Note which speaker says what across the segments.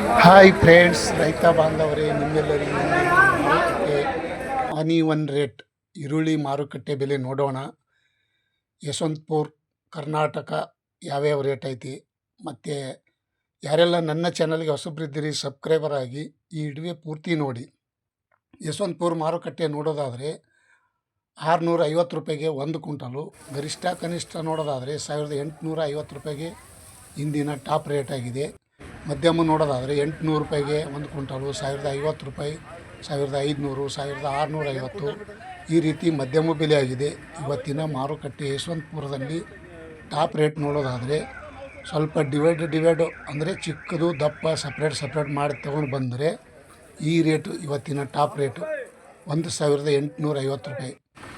Speaker 1: Hi friends ರೈತ ಬಾಂಧವರೇ, ನಿಮ್ಮೆಲ್ಲರಿಗೂ ಆನಿ ಒನ್ ರೇಟ್ ಈರುಳ್ಳಿ ಮಾರುಕಟ್ಟೆ ಬೆಲೆ ನೋಡೋಣ. ಯಶವಂತಪುರ್, ಕರ್ನಾಟಕ ಯಾವ್ಯಾವ ರೇಟ್ ಐತಿ? ಮತ್ತು ಯಾರೆಲ್ಲ ನನ್ನ ಚಾನಲ್ಗೆ ಹೊಸಬ್ರಿದ್ದೀರಿ ಸಬ್ಸ್ಕ್ರೈಬರ್ ಆಗಿ ಈ ಇಡುವೆ ಪೂರ್ತಿ ನೋಡಿ. ಯಶವಂತಪುರ್ ಮಾರುಕಟ್ಟೆ ನೋಡೋದಾದರೆ ಆರುನೂರ ಐವತ್ತು ರೂಪಾಯಿಗೆ ಒಂದು ಕ್ವಿಂಟಲು, ಗರಿಷ್ಠ ಕನಿಷ್ಠ ನೋಡೋದಾದರೆ ಸಾವಿರದ ಎಂಟುನೂರ ಐವತ್ತು ರೂಪಾಯಿಗೆ ಇಂದಿನ ಟಾಪ್ ರೇಟ್ ಆಗಿದೆ. ಮಧ್ಯಮ ನೋಡೋದಾದರೆ ಎಂಟುನೂರು ರೂಪಾಯಿಗೆ ಒಂದು ಕ್ವಿಂಟಲು ಸಾವಿರದ ಐವತ್ತು ರೂಪಾಯಿ ಸಾವಿರದ ಐದುನೂರು ಸಾವಿರದ ಆರುನೂರ ಐವತ್ತು ಈ ರೀತಿ ಮಧ್ಯಮ ಬೆಲೆ ಆಗಿದೆ ಇವತ್ತಿನ ಮಾರುಕಟ್ಟೆ ಯಶವಂತಪುರದಲ್ಲಿ ಟಾಪ್ ರೇಟ್ ನೋಡೋದಾದರೆ ಸ್ವಲ್ಪ ಡಿವೈಡ್ ಡಿವೈಡು ಅಂದರೆ ಚಿಕ್ಕದು ದಪ್ಪ ಸಪ್ರೇಟ್ ಸಪ್ರೇಟ್ ಮಾಡಿ ತೊಗೊಂಡು ಬಂದರೆ ಈ ರೇಟು ಇವತ್ತಿನ ಟಾಪ್ ರೇಟು ಒಂದು ಸಾವಿರದ ಎಂಟುನೂರ ಐವತ್ತು ರೂಪಾಯಿ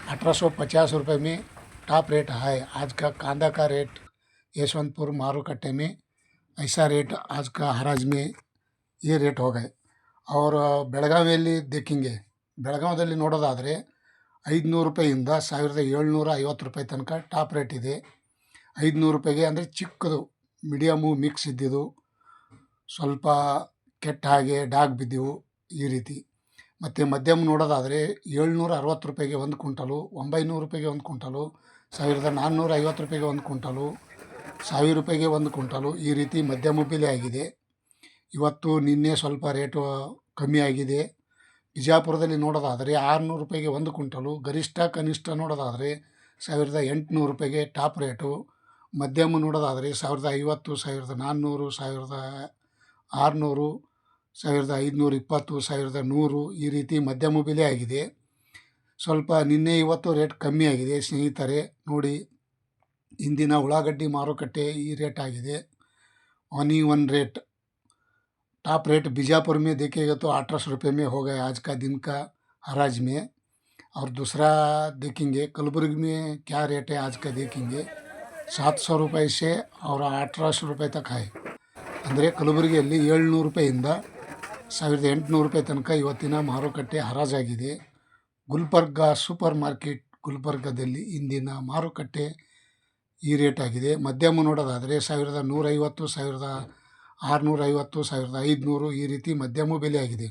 Speaker 1: अठारह सौ पचास रुपये में टॉप रेट है आज का कांदा का रेट यशवंतपुर मारुकट्टे में ऐसा रेट आज का हराज में ये ರೇಟ್ हो गए और ಬೆಳಗಾವಿಯಲ್ಲಿ ದೇಖಿಂಗೆ ಬೆಳಗಾವದಲ್ಲಿ ನೋಡೋದಾದರೆ ಐದುನೂರು ರೂಪಾಯಿಯಿಂದ ಸಾವಿರದ ಏಳ್ನೂರ ಐವತ್ತು ರೂಪಾಯಿ ತನಕ ಟಾಪ್ ರೇಟ್ ಇದೆ ಐದುನೂರು ರೂಪಾಯಿಗೆ ಅಂದರೆ ಚಿಕ್ಕದು ಮೀಡಿಯಮು ಮಿಕ್ಸ್ ಇದ್ದಿದ್ದು ಸ್ವಲ್ಪ ಕೆಟ್ಟ ಹಾಗೆ ಡಾಗ್ ಬಿದ್ದಿವು ಈ ರೀತಿ ಮತ್ತು ಮಧ್ಯಮ ನೋಡೋದಾದರೆ ಏಳ್ನೂರ ಅರವತ್ತು ರೂಪಾಯಿಗೆ ಒಂದು ಕ್ವಿಂಟಲು ಒಂಬೈನೂರು ರೂಪಾಯಿಗೆ ಒಂದು ಕ್ವಿಂಟಲು ಸಾವಿರದ ನಾನ್ನೂರ ಐವತ್ತು ರೂಪಾಯಿಗೆ ಒಂದು ಕ್ವಿಂಟಲು ಸಾವಿರ ರೂಪಾಯಿಗೆ ಒಂದು ಕ್ವಿಂಟಲು. ಈ ರೀತಿ ಮಧ್ಯಮ ಬೆಲೆ ಆಗಿದೆ. ಇವತ್ತು ನಿನ್ನೆ ಸ್ವಲ್ಪ ರೇಟು ಕಮ್ಮಿ ಆಗಿದೆ. ಬಿಜಾಪುರದಲ್ಲಿ ನೋಡೋದಾದರೆ ಆರುನೂರು ರೂಪಾಯಿಗೆ ಒಂದು ಕ್ವಿಂಟಲು. ಗರಿಷ್ಠ ಕನಿಷ್ಠ ನೋಡೋದಾದರೆ ಸಾವಿರದ ಎಂಟುನೂರು ರೂಪಾಯಿಗೆ ಟಾಪ್ ರೇಟು. ಮಧ್ಯಮ ನೋಡೋದಾದರೆ ಸಾವಿರದ ಐವತ್ತು, ಸಾವಿರದ ನಾನ್ನೂರು, ಸಾವಿರದ ಆರುನೂರು, ಸಾವಿರದ ಐದುನೂರು ಇಪ್ಪತ್ತು, ಸಾವಿರದ ನೂರು ಈ ರೀತಿ ಮಧ್ಯಮ ಬೆಲೆ ಆಗಿದೆ. ಸ್ವಲ್ಪ ನಿನ್ನೆ ಇವತ್ತು ರೇಟ್ ಕಮ್ಮಿ ಆಗಿದೆ. ಸ್ನೇಹಿತರೆ, ನೋಡಿ ಇಂದಿನ ಉಳ್ಳಾಗಡ್ಡಿ ಮಾರುಕಟ್ಟೆ ಈ ರೇಟ್ ಆಗಿದೆ Oni one rate top rate Bijapur में देखेगा तो अठारह सौ रुपये में हो गया आज का दिन का हराज में और दूसरा देखेंगे कलबुर्गी में क्या रेट है आज का देखेंगे सात सौ रुपये से और अठारह सौ रुपये तक है ಅಂದರೆ ಕಲಬುರಗಿಯಲ್ಲಿ ಏಳ್ನೂರು ರೂಪಾಯಿಂದ ಸಾವಿರದ ಎಂಟುನೂರು ರೂಪಾಯಿ ತನಕ ಇವತ್ತಿನ ಮಾರುಕಟ್ಟೆ ಹರಾಜಾಗಿದೆ ಗುಲ್ಬರ್ಗ ಸೂಪರ್ ಮಾರ್ಕೆಟ್ ಗುಲ್ಬರ್ಗದಲ್ಲಿ ಇಂದಿನ ಮಾರುಕಟ್ಟೆ ಈ ರೇಟ್ ಆಗಿದೆ. ಮಧ್ಯಮ ನೋಡೋದಾದರೆ ಸಾವಿರದ ನೂರೈವತ್ತು, ಸಾವಿರದ ಆರುನೂರೈವತ್ತು, ಸಾವಿರದ ಐದುನೂರು ಈ ರೀತಿ ಮಧ್ಯಮ ಬೆಲೆ ಆಗಿದೆ.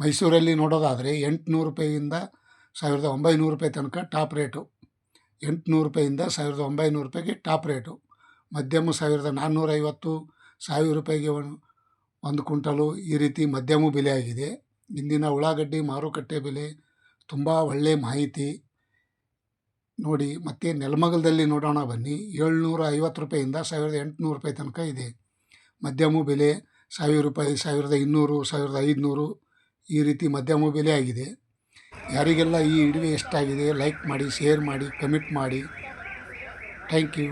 Speaker 1: ಮೈಸೂರಲ್ಲಿ ನೋಡೋದಾದರೆ ಎಂಟುನೂರು ರೂಪಾಯಿಯಿಂದ ಸಾವಿರದ ಒಂಬೈನೂರು ರೂಪಾಯಿ ತನಕ ಟಾಪ್ ರೇಟು. ಎಂಟುನೂರು ರೂಪಾಯಿಂದ ಸಾವಿರದ ಒಂಬೈನೂರು ರೂಪಾಯಿಗೆ ಟಾಪ್ ರೇಟು. ಮಧ್ಯಮ ಸಾವಿರದ ನಾನ್ನೂರೈವತ್ತು, ಸಾವಿರ ರೂಪಾಯಿಗೆ ಒಂದು ಕ್ವಿಂಟಲು ಈ ರೀತಿ ಮಧ್ಯಮ ಬೆಲೆ ಆಗಿದೆ. ಇಂದಿನ ಉಳ್ಳಾಗಡ್ಡಿ ಮಾರುಕಟ್ಟೆ ಬೆಲೆ ತುಂಬ ಒಳ್ಳೆಯ ಮಾಹಿತಿ. ನೋಡಿ, ಮತ್ತೆ ನೆಲಮಗಲದಲ್ಲಿ ನೋಡೋಣ ಬನ್ನಿ. ಏಳ್ನೂರ ಐವತ್ತು ರೂಪಾಯಿಂದ ಸಾವಿರದ ಎಂಟುನೂರು ರೂಪಾಯಿ ತನಕ ಇದೆ. ಮಧ್ಯಮ ಬೆಲೆ ಸಾವಿರ ರೂಪಾಯಿ, ಸಾವಿರದ ಇನ್ನೂರು, ಸಾವಿರದ ಐದುನೂರು ಈ ರೀತಿ ಮಧ್ಯಮ ಬೆಲೆ ಆಗಿದೆ. ಯಾರಿಗೆಲ್ಲ ಈ ಇಡುವೆ ಎಷ್ಟಾಗಿದೆ ಲೈಕ್ ಮಾಡಿ, ಶೇರ್ ಮಾಡಿ, ಕಮೆಂಟ್ ಮಾಡಿ. Thank you.